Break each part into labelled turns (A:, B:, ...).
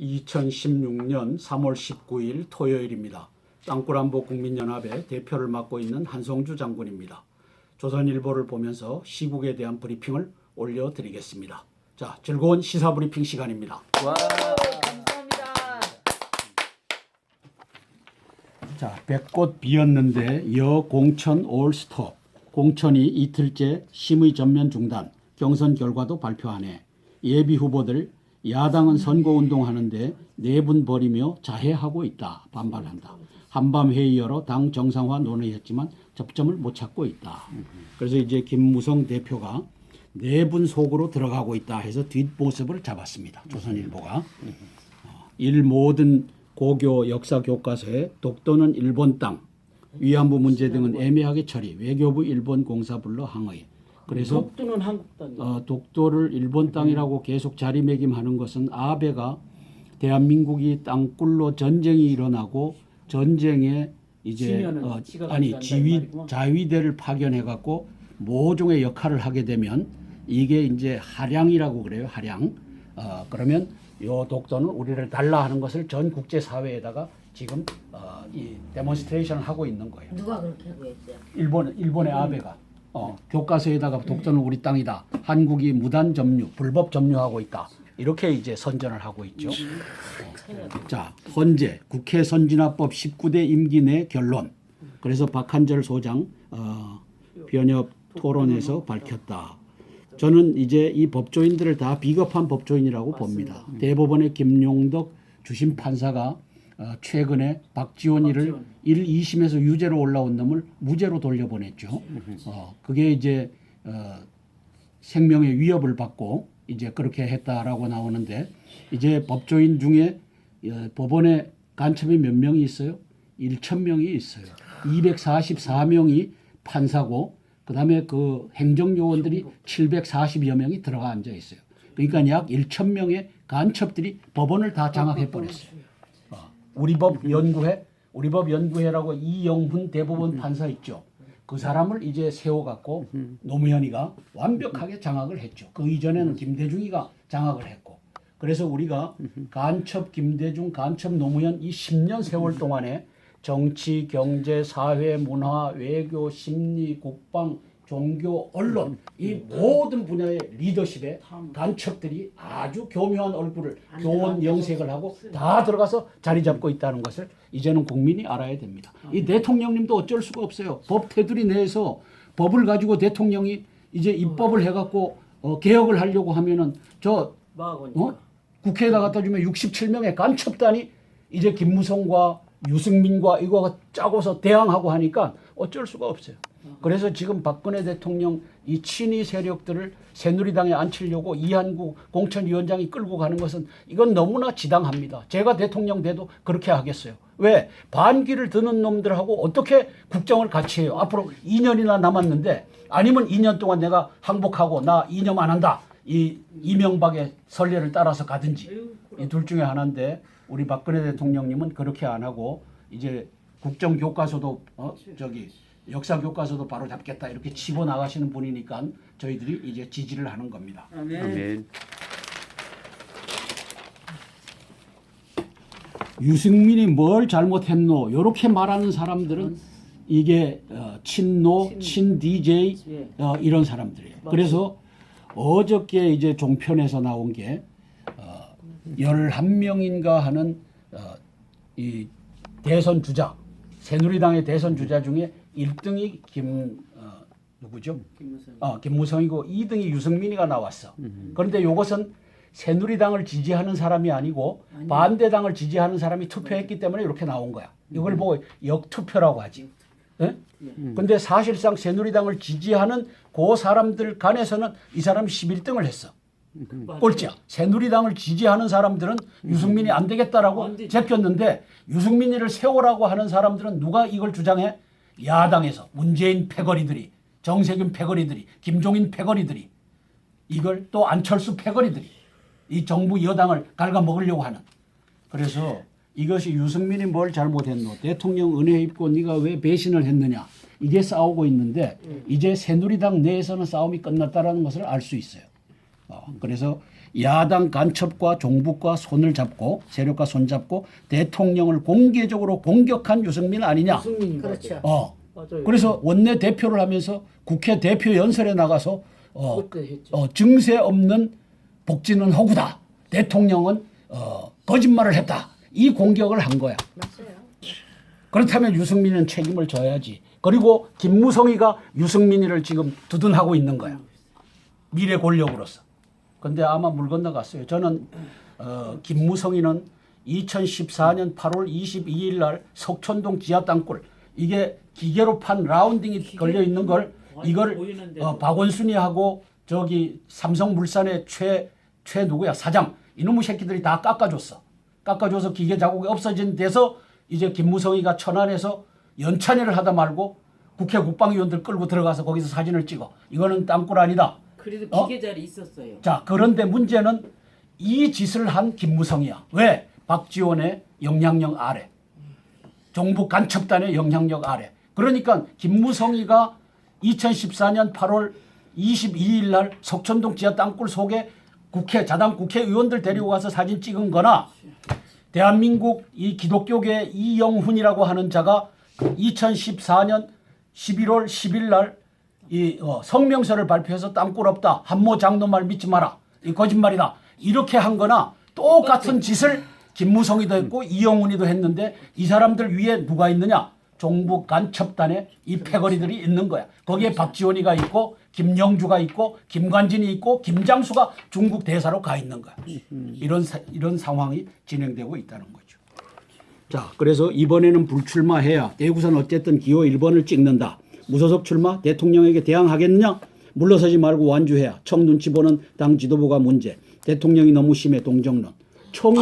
A: 2016년 3월 19일 토요일입니다. 땅굴안보 국민연합의 대표를 맡고 있는 한성주 장군입니다. 조선일보를 보면서 시국에 대한 브리핑을 올려드리겠습니다. 자, 즐거운 시사 브리핑 시간입니다.
B: 와.
C: 감사합니다.
A: 자, 백꽃 비었는데 여 공천 올스톱. 공천이 이틀째 심의 전면 중단. 경선 결과도 발표하네. 예비 후보들 야당은 선거 운동하는데 내분 벌이며 자해하고 있다. 반발한다. 한밤 회의 열어 당 정상화 논의했지만 접점을 못 찾고 있다. 그래서 이제 김무성 대표가 내분 속으로 들어가고 있다 해서 뒷모습을 잡았습니다. 조선일보가. 일 모든 고교 역사 교과서에 독도는 일본 땅, 위안부 문제 등은 애매하게 처리, 외교부 일본 공사 불러 항의. 그래서
C: 독도는 한국 땅이에요.
A: 어, 독도를 일본 땅이라고 계속 자리매김하는 것은 아베가 대한민국이 땅굴로 전쟁이 일어나고 전쟁에 이제
C: 지면은
A: 어,
C: 지가
A: 아니 지휘
C: 말이구만.
A: 자위대를 파견해 갖고 모종의 역할을 하게 되면 이게 이제 하량이라고 그래요 하량. 어, 그러면 요 독도는 우리를 달라 하는 것을 전 국제 사회에다가 지금 어, 이 데몬스트레이션을 하고 있는 거예요.
D: 누가 그렇게 하고 있어요?
A: 일본 일본의 아베가 어, 교과서에다가 독도는 우리 땅이다. 한국이 무단 점유, 불법 점유하고 있다. 이렇게 이제 선전을 하고 있죠. 어. 자, 헌재 국회 선진화법 19대 임기 내 결론. 그래서 박한절 소장 어, 변협 토론에서 밝혔다. 저는 이제 이 법조인들을 다 비겁한 법조인이라고 봅니다. 대법원의 김용덕 주심 판사가 어, 최근에 박지원 일을
C: 박지원.
A: 1, 2심에서 유죄로 올라온 놈을 무죄로 돌려보냈죠. 어, 그게 이제 어, 생명의 위협을 받고 이제 그렇게 했다라고 나오는데 이제 법조인 중에 어, 법원에 간첩이 몇 명이 있어요? 1천 명이 있어요. 244명이 판사고 그다음에 그 행정 요원들이 740여 명이 들어가 앉아 있어요. 그러니까 약 1천 명의 간첩들이 법원을 다 장악해 버렸어요. 어, 우리법 연구회, 우리법 연구회라고 이영훈 대법원 판사 있죠. 그 사람을 이제 세워갖고 노무현이가 완벽하게 장악을 했죠. 그 이전에는 김대중이가 장악을 했고. 그래서 우리가 간첩 김대중, 간첩 노무현 이 10년 세월 동안에 정치, 경제, 사회, 문화, 외교, 심리, 국방, 종교, 언론 이 모든 분야의 리더십에 간첩들이 아주 교묘한 얼굴을 교원 영색을 하고 다 들어가서 자리 잡고 있다는 것을 이제는 국민이 알아야 됩니다. 이 대통령님도 어쩔 수가 없어요. 법 테두리 내에서 법을 가지고 대통령이 이제 입법을 해갖고 어, 개혁을 하려고 하면은 저. 어? 국회에다 갖다 주면 67명의 간첩단이 이제 김무성과 유승민과 이거 짜고서 대항하고 하니까 어쩔 수가 없어요. 그래서 지금 박근혜 대통령 이 친위 세력들을 새누리당에 앉히려고 이한구 공천위원장이 끌고 가는 것은 이건 너무나 지당합니다. 제가 대통령 돼도 그렇게 하겠어요. 왜? 반기를 드는 놈들하고 어떻게 국정을 같이 해요? 앞으로 2년이나 남았는데 아니면 2년 동안 내가 항복하고 나 이념 안 한다. 이 이명박의 선례를 따라서 가든지 이 둘 중에 하나인데 우리 박근혜 대통령님은 그렇게 안 하고 이제 국정 교과서도 어 저기 역사 교과서도 바로 잡겠다 이렇게 치고 나가시는 분이니까 저희들이 이제 지지를 하는 겁니다.
C: 아멘.
B: 아멘.
A: 유승민이 뭘 잘못했노? 이렇게 말하는 사람들은 이게 어, 친노, 친 DJ
C: 예.
A: 어, 이런 사람들이에요. 그래서 어저께 이제 종편에서 나온 게 어, 11명인가 하는 어, 이 대선 주자 새누리당의 대선 주자 중에 1등이 김 어, 누구죠?
C: 김무성.
A: 어, 김무성이고 2등이 유승민이가 나왔어. 그런데 이것은 새누리당을 지지하는 사람이 아니고 반대당을 지지하는 사람이 투표했기 때문에 이렇게 나온 거야. 이걸 보고 역투표라고 하지. 예? 근데 사실상 새누리당을 지지하는 그 사람들 간에서는 이 사람이 11등을 했어. 꼴찌야. 새누리당을 지지하는 사람들은 유승민이 안 되겠다라고
C: 안.
A: 제꼈는데 유승민이를 세우라고 하는 사람들은 누가 이걸 주장해? 야당에서 문재인 패거리들이 정세균 패거리들이 김종인 패거리들이 이걸 또 안철수 패거리들이 이 정부 여당을 갉아먹으려고 하는. 그래서 이것이 유승민이 뭘 잘못했노? 대통령 은혜 입고 네가 왜 배신을 했느냐? 이게 싸우고 있는데 이제 새누리당 내에서는 싸움이 끝났다라는 것을 알 수 있어요. 어, 그래서 야당 간첩과 종북과 손을 잡고 세력과 손 잡고 대통령을 공개적으로 공격한 유승민 아니냐.
C: 유승민이
B: 그렇죠.
A: 어.
C: 맞아요.
A: 그래서 원내 대표를 하면서 국회 대표 연설에 나가서 어,
C: 그때 했죠.
A: 어, 증세 없는 복지는 허구다. 대통령은 어, 거짓말을 했다. 이 공격을 한 거야.
B: 맞아요.
A: 그렇다면 유승민은 책임을 져야지. 그리고 김무성이가 유승민이를 지금 두둔하고 있는 거야. 미래 권력으로서. 근데 아마 물 건너갔어요. 저는 어, 김무성이는 2014년 8월 22일 날 석촌동 지하 땅굴 이게 기계로 판 라운딩이 걸려 있는 걸
C: 아니,
A: 이걸. 어, 박원순이하고 저기 삼성물산의 최, 최 누구야 사장 이놈의 새끼들이 다 깎아줬어. 깎아줘서 기계 자국이 없어진 데서 이제 김무성이가 천안에서 연찬회를 하다 말고 국회 국방위원들 끌고 들어가서 거기서 사진을 찍어. 이거는 땅굴 아니다.
C: 그래도
A: 어?
C: 기계 자리 있었어요.
A: 자, 그런데 문제는 이 짓을 한 김무성이야. 왜? 박지원의 영향력 아래. 정부 간첩단의 영향력 아래. 그러니까 김무성이가 2014년 8월 22일 날 석천동 지하 땅굴 속에 국회 자당 국회의원들 데리고 가서 사진 찍은 거나 대한민국 이 기독교계 이영훈이라고 하는 자가 2014년 11월 10일 날 이 어, 성명서를 발표해서 땅굴 없다. 한모 장로 말 믿지 마라. 이 거짓말이다. 이렇게 한 거나 똑같은 짓을 김무성이도 했고 이영훈이도 했는데 이 사람들 위에 누가 있느냐? 종북 간첩단에 이 패거리들이 있는 거야. 거기에 박지원이가 있고 김영주가 있고 김관진이 있고 김장수가 중국 대사로 가 있는 거야. 이런 사, 이런 상황이 진행되고 있다는 거죠. 자, 그래서 이번에는 불출마해야 대구선 어쨌든 기호 1번을 찍는다. 무소속 출마 대통령에게 대항하겠느냐? 물러서지 말고 완주해야 청 눈치 보는 당 지도부가 문제. 대통령이 너무 심해 동정론. 총이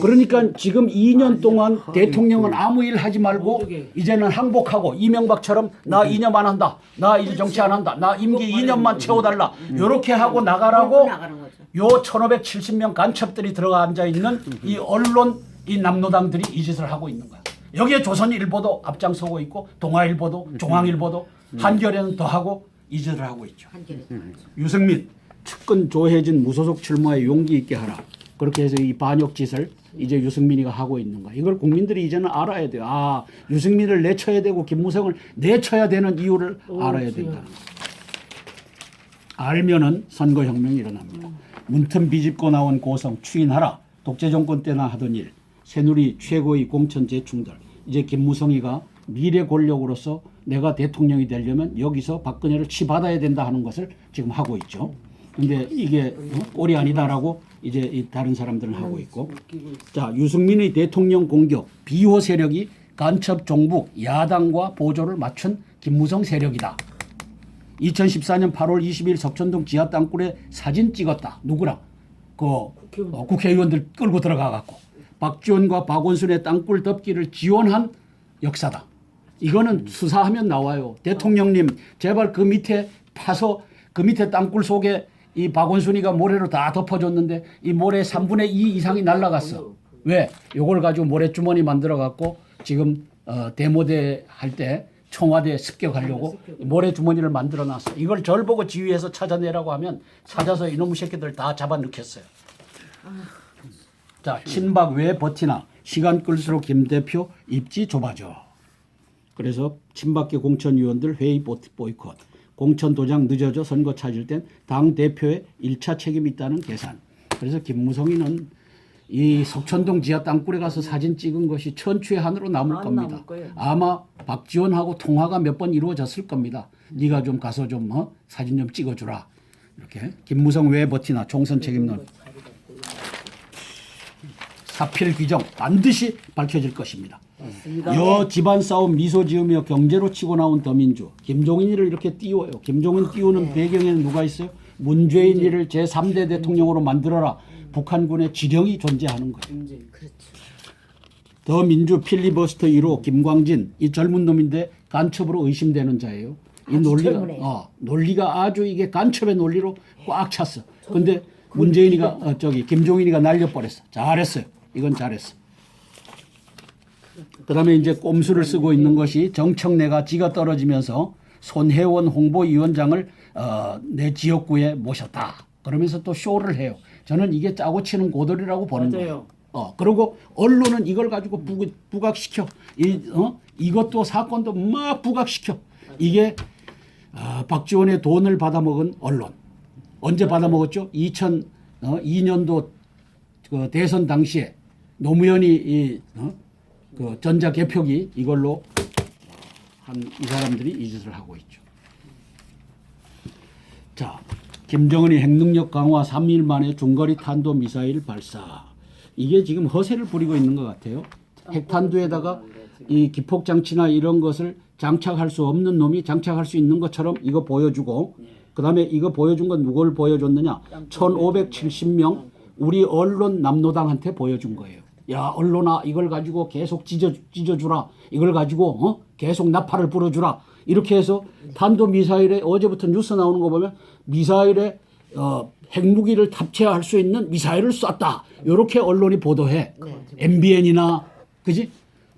A: 그러니까 지금 2년 동안 대통령은 아무 일 하지 말고. 이제는 항복하고 이명박처럼 나 2년 안 한다. 나일 정치 안 한다. 나 임기 2년만 채워달라. 요렇게 하고 나가라고
B: 나가는 거죠.
A: 요 1570명 간첩들이 들어가 앉아 있는 이 언론 이 남노당들이 이 짓을 하고 있는 거야. 여기에 조선일보도 앞장서고 있고 동아일보도 중앙일보도 한겨레는 더 하고 이 짓을 하고 있죠.
B: 한결에
A: 유승민 측근 조혜진 무소속 출마에 용기 있게 하라. 그렇게 해서 이 반역 짓을 이제 유승민이가 하고 있는 거야. 이걸 국민들이 이제는 알아야 돼요. 아, 유승민을 내쳐야 되고 김무성을 내쳐야 되는 이유를 알아야 된다는 거. 알면은 선거혁명이 일어납니다. 문틈 비집고 나온 고성 추인하라. 독재 정권 때나 하던 일. 새누리 최고의 공천 재충돌. 이제 김무성이가 미래 권력으로서 내가 대통령이 되려면 여기서 박근혜를 치받아야 된다 하는 것을 지금 하고 있죠. 근데 이게 어? 꼴이 아니다라고 이제 이 다른 사람들은 하고 있고. 자, 유승민의 대통령 공격 비호 세력이 간첩 종북 야당과 보조를 맞춘 김무성 세력이다. 2014년 8월 20일 석천동 지하 땅굴에 사진 찍었다. 누구랑? 그 어, 국회의원들 끌고 들어가 갖고 박지원과 박원순의 땅굴 덮기를 지원한 역사다. 이거는 수사하면 나와요. 대통령님 제발 그 밑에 파서 그 밑에 땅굴 속에 이 박원순이가 모래로 다 덮어줬는데 이 모래 3분의 2 이상이 날라갔어. 왜? 요걸 가지고 모래주머니 만들어 갖고 지금 어, 대모대 할 때 청와대에 습격하려고 모래주머니를 만들어 놨어. 이걸 절 보고 지휘해서 찾아내라고 하면 찾아서 이놈의 새끼들 다 잡아 넣겠어요. 자, 친박 왜 버티나? 시간 끌수록 김 대표 입지 좁아져. 그래서 친박계 공천 위원들 회의 보트- 보이콧. 공천 도장 늦어져 선거 찾을 땐 당 대표의 일차 책임이 있다는 계산. 그래서 김무성이는 이 석천동 지하 땅굴에 가서 사진 찍은 것이 천추의 한으로 남을
C: 안
A: 겁니다.
C: 남을.
A: 아마 박지원하고 통화가 몇 번 이루어졌을 겁니다. 네가 좀 가서 좀 어? 사진 좀 찍어주라. 이렇게 김무성 왜 버티나 총선 책임론 사필 규정 반드시 밝혀질 것입니다. 여 집안 싸움 미소 지으며 경제로 치고 나온 더민주 김종인이를 이렇게 띄워요. 김종인 띄우는 배경에는 누가 있어요? 문재인이를 제 3대 대통령으로 만들어라. 북한군의 지령이 존재하는 거예요.
B: 그렇죠.
A: 더민주 필리버스터 1호 김광진 이 젊은 놈인데 간첩으로 의심되는 자예요. 이 논리가. 어, 논리가 아주 이게 간첩의 논리로 꽉 찼어. 근데 문재인이가 어, 저기 김종인이가 날려버렸어. 잘했어요. 이건 잘했어. 그 다음에 이제 꼼수를 쓰고 있는 것이 정청래가 지가 떨어지면서 손혜원 홍보위원장을 어, 내 지역구에 모셨다. 그러면서 또 쇼를 해요. 저는 이게 짜고 치는 고돌이라고 보는 거예요.
C: 맞아요.
A: 어 그리고 언론은 이걸 가지고 부, 부각시켜 이 어? 이것도 사건도 막 부각시켜 이게 아, 박지원의 돈을 받아먹은 언론 언제 받아먹었죠? 2002년도 그 대선 당시에 노무현이 이 어? 그 전자 개표기 이걸로 한 이 사람들이 이 짓을 하고 있죠. 자, 김정은이 핵능력 강화 3일 만에 중거리 탄도 미사일 발사. 이게 지금 허세를 부리고 있는 것 같아요. 핵탄두에다가 이 기폭 장치나 이런 것을 장착할 수 없는 놈이 장착할 수 있는 것처럼 이거 보여주고 그다음에 이거 보여준 건 누굴 보여줬느냐? 1570명 우리 언론 남노당한테 보여준 거예요. 야 언론아 이걸 가지고 계속 찢어 찢어주라. 이걸 가지고 어? 계속 나팔을 불어주라. 이렇게 해서 탄도 미사일에 어제부터 뉴스 나오는 거 보면 미사일에 어, 핵무기를 탑재할 수 있는 미사일을 쐈다. 이렇게 언론이 보도해. MBN이나 그지?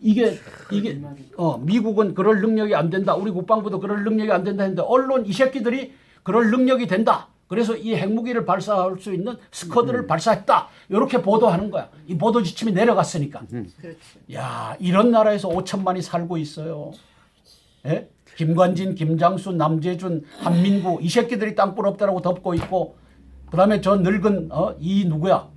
A: 이게 이게 어 미국은 그럴 능력이 안 된다. 우리 국방부도 그럴 능력이 안 된다 했는데 언론 이 새끼들이 그럴 능력이 된다. 그래서 이 핵무기를 발사할 수 있는 스쿼드를 발사했다. 이렇게 보도하는 거야. 이 보도 지침이 내려갔으니까. 야 이런 나라에서 5천만이 살고 있어요. 예? 김관진, 김장수, 남재준, 한민구 이 새끼들이 땅굴 없다라고 덮고 있고 그다음에 저 늙은 어? 이 누구야?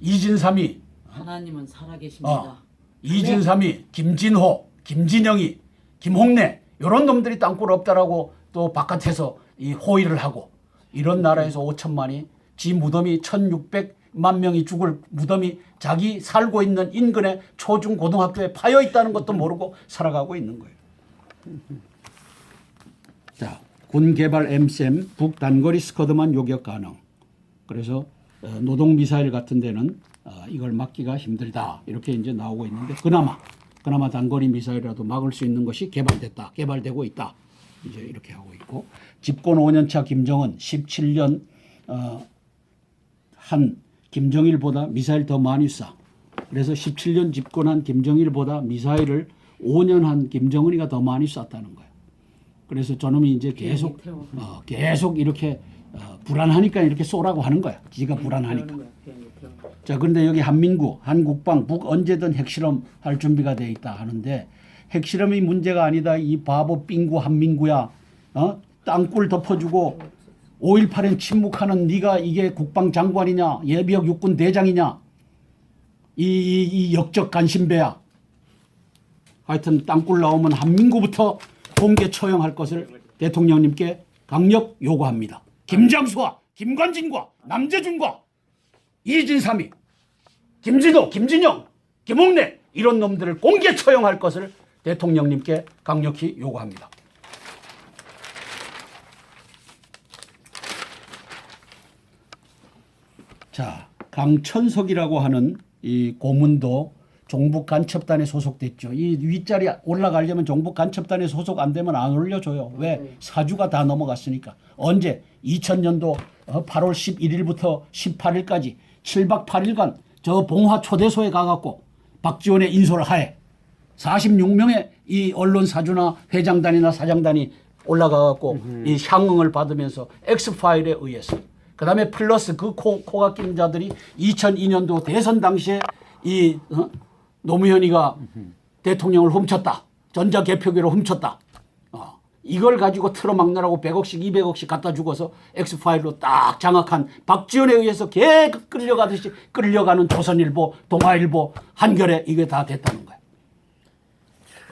A: 이진삼이
C: 하나님은 살아계십니다.
A: 어, 이진삼이, 김진호, 김진영이, 김홍래 이런 놈들이 땅굴 없다라고 또 바깥에서 이 호의를 하고 이런 나라에서 5천만이 지 무덤이 1,600만 명이 죽을 무덤이 자기 살고 있는 인근의 초중 고등학교에 파여 있다는 것도 모르고 살아가고 있는 거예요. 자, 군 개발 MCM 북 단거리 스쿼드만 요격 가능. 그래서 어, 노동 미사일 같은 데는 어, 이걸 막기가 힘들다 이렇게 이제 나오고 있는데 그나마 그나마 단거리 미사일이라도 막을 수 있는 것이 개발됐다 개발되고 있다 이제 이렇게 하고 있고 집권 5년차 김정은 17년 어, 한 김정일보다 미사일 더 많이 쏴 그래서 17년 집권한 김정일보다 미사일을 5년 한 김정은이가 더 많이 쐈다는 거예요. 그래서 저놈이 이제 계속
C: 비행기 태워.
A: 어, 계속 이렇게 어, 불안하니까 이렇게 쏘라고 하는 거야. 지가 불안하니까.
C: 비행기 태우는 거야.
A: 자, 그런데 여기 한민구, 한국방, 북 언제든 핵실험 할 준비가 돼 있다 하는데 핵실험이 문제가 아니다. 이 바보 삥구 한민구야. 어? 땅굴 덮어주고 5.18엔 침묵하는 네가 이게 국방장관이냐 예비역 육군 대장이냐 이, 이, 이 역적 간신배야. 하여튼 땅굴 나오면 한민구부터 공개 처형할 것을 대통령님께 강력 요구합니다. 김장수와 김관진과 남재준과 이진삼이 김진호, 김진영, 김홍래 이런 놈들을 공개 처형할 것을 대통령님께 강력히 요구합니다. 자, 강천석이라고 하는 이 고문도 종북 간첩단에 소속됐죠. 이 윗자리 올라가려면 종북 간첩단에 소속 안 되면 안 올려줘요. 왜? 사주가 다 넘어갔으니까. 언제? 2000년도 8월 11일부터 18일까지 7박 8일간 저 봉화 초대소에 가갖고 박지원의 인솔 하에 46명의 이 언론 사주나 회장단이나 사장단이 올라가갖고 이 향응을 받으면서 엑스파일에 의해서 그 다음에 플러스 그 코, 코가 낀 자들이 2002년도 대선 당시에 이 어? 노무현이가 대통령을 훔쳤다. 전자 개표기로 훔쳤다. 어, 이걸 가지고 틀어막느라고 100억씩 200억씩 갖다 주고서 엑스파일로 딱 장악한 박지원에 의해서 개 끌려가듯이 끌려가는 조선일보, 동아일보, 한겨레 이게 다 됐다는 거예요.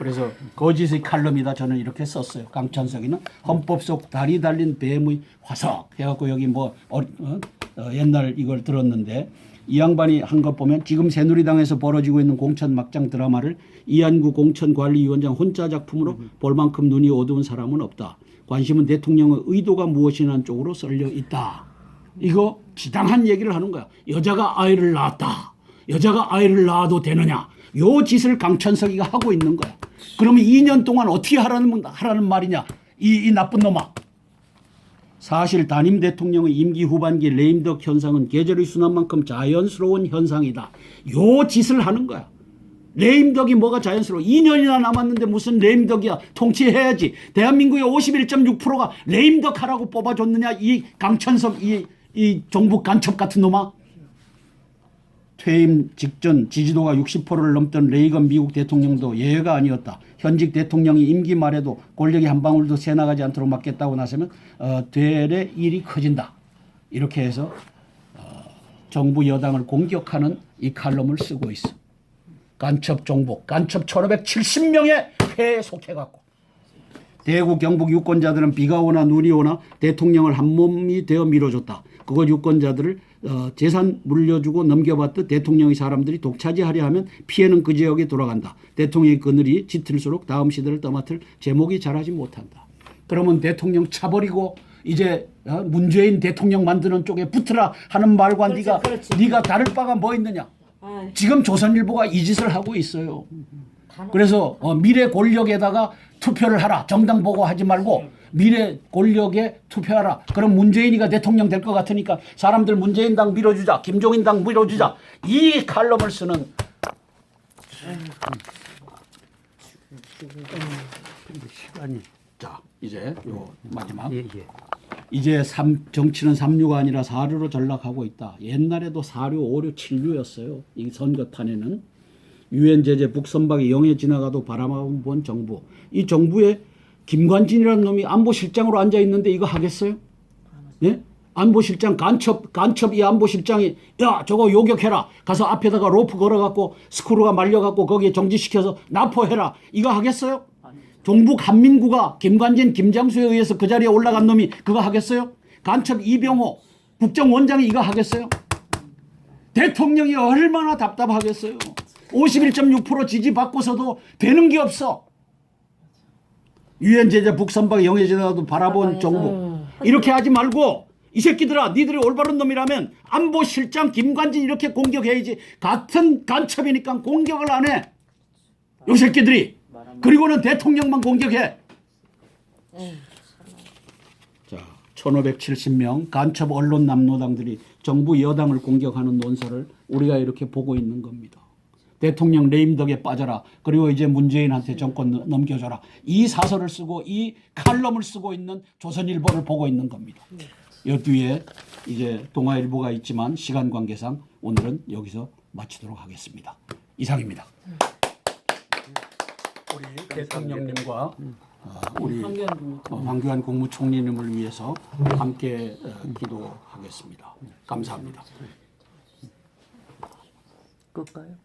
A: 그래서 거짓의 칼럼이다 저는 이렇게 썼어요. 강찬석이는 헌법 속 다리 달린 뱀의 화석 해갖고 여기 뭐 어, 어, 어, 옛날 이걸 들었는데 이 양반이 한 것 보면 지금 새누리당에서 벌어지고 있는 공천 막장 드라마를 이한구 공천관리위원장 혼자 작품으로 볼 만큼 눈이 어두운 사람은 없다. 관심은 대통령의 의도가 무엇이냐는 쪽으로 썰려 있다. 이거 비당한 얘기를 하는 거야. 여자가 아이를 낳았다. 여자가 아이를 낳아도 되느냐? 요 짓을 강천석이가 하고 있는 거야. 그러면 2년 동안 어떻게 하라는, 하라는 말이냐? 이, 이 나쁜 놈아. 사실 담임 대통령의 임기 후반기 레임덕 현상은 계절의 순환만큼 자연스러운 현상이다. 요 짓을 하는 거야. 레임덕이 뭐가 자연스러워? 2년이나 남았는데 무슨 레임덕이야? 통치해야지. 대한민국의 51.6%가 레임덕 하라고 뽑아줬느냐? 이 강천석 이이 정부 간첩 같은 놈아. 퇴임 직전 지지도가 60%를 넘던 레이건 미국 대통령도 예외가 아니었다. 현직 대통령이 임기 말에도 권력이 한 방울도 새 나가지 않도록 막겠다고 나서면 어, 되레 일이 커진다. 이렇게 해서 어, 정부 여당을 공격하는 이 칼럼을 쓰고 있어. 간첩 정복, 간첩 1570명의 회에 속해갖고 대구 경북 유권자들은 비가 오나 눈이 오나 대통령을 한 몸이 되어 밀어줬다. 그거 유권자들을 어, 재산 물려주고 넘겨받듯 대통령의 사람들이 독차지하려 하면 피해는 그 지역에 돌아간다. 대통령의 그늘이 짙을수록 다음 시대를 떠맡을 제목이 잘하지 못한다. 그러면 대통령 차버리고 이제 어, 문재인 대통령 만드는 쪽에 붙으라 하는 말과
B: 그렇지,
A: 네가
B: 그렇지.
A: 네가 다를 바가 뭐 있느냐?
B: 아이,
A: 지금 조선일보가 이 짓을 하고 있어요. 그래서 어, 미래 권력에다가 투표를 하라. 정당 보고 하지 말고 미래 권력에 투표하라. 그럼 문재인이가 대통령 될 것 같으니까 사람들 문재인 당 밀어주자. 김종인 당 밀어주자. 이 칼럼을 쓰는 시간이 자 이제 요 마지막
D: 예, 예.
A: 이제 삼, 정치는 3류가 아니라 4류로 전락하고 있다. 옛날에도 4류, 5류, 7류였어요. 이 선거탄에는 유엔 제재 북선박이 영해 지나가도 바라만 본 정부. 이 정부에 김관진이라는 놈이 안보실장으로 앉아 있는데 이거 하겠어요? 예? 안보실장 간첩 간첩 이 안보실장이 야 저거 요격해라 가서 앞에다가 로프 걸어갖고 스크루가 말려갖고 거기에 정지시켜서 납포해라 이거 하겠어요? 종북 한민구가 김관진 김장수에 의해서 그 자리에 올라간 놈이 그거 하겠어요? 간첩 이병호 국정원장이 이거 하겠어요? 대통령이 얼마나 답답하겠어요? 51.6% 지지 받고서도 되는 게 없어. 유엔 제재 북선박 영해 지나도 바라본 정부 이렇게 하지 말고 이 새끼들아 니들이 올바른 놈이라면 안보실장 김관진 이렇게 공격해야지 같은 간첩이니까 공격을 안 해. 요 새끼들이 그리고는 대통령만 공격해. 자, 1570명 간첩 언론 남노당들이 정부 여당을 공격하는 논설을 우리가 이렇게 보고 있는 겁니다. 대통령 레임덕에 빠져라. 그리고 이제 문재인한테 정권 넘- 넘겨줘라. 이 사설을 쓰고 이 칼럼을 쓰고 있는 조선일보를 보고 있는 겁니다. 여 뒤에 이제 동아일보가 있지만 시간 관계상 오늘은 여기서 마치도록 하겠습니다. 이상입니다. 우리 대통령님과 어, 우리
C: 황교안 국무
A: 어, 황교안 국무총리님을 위해서 함께 어, 기도하겠습니다. 감사합니다.
D: 끌까요?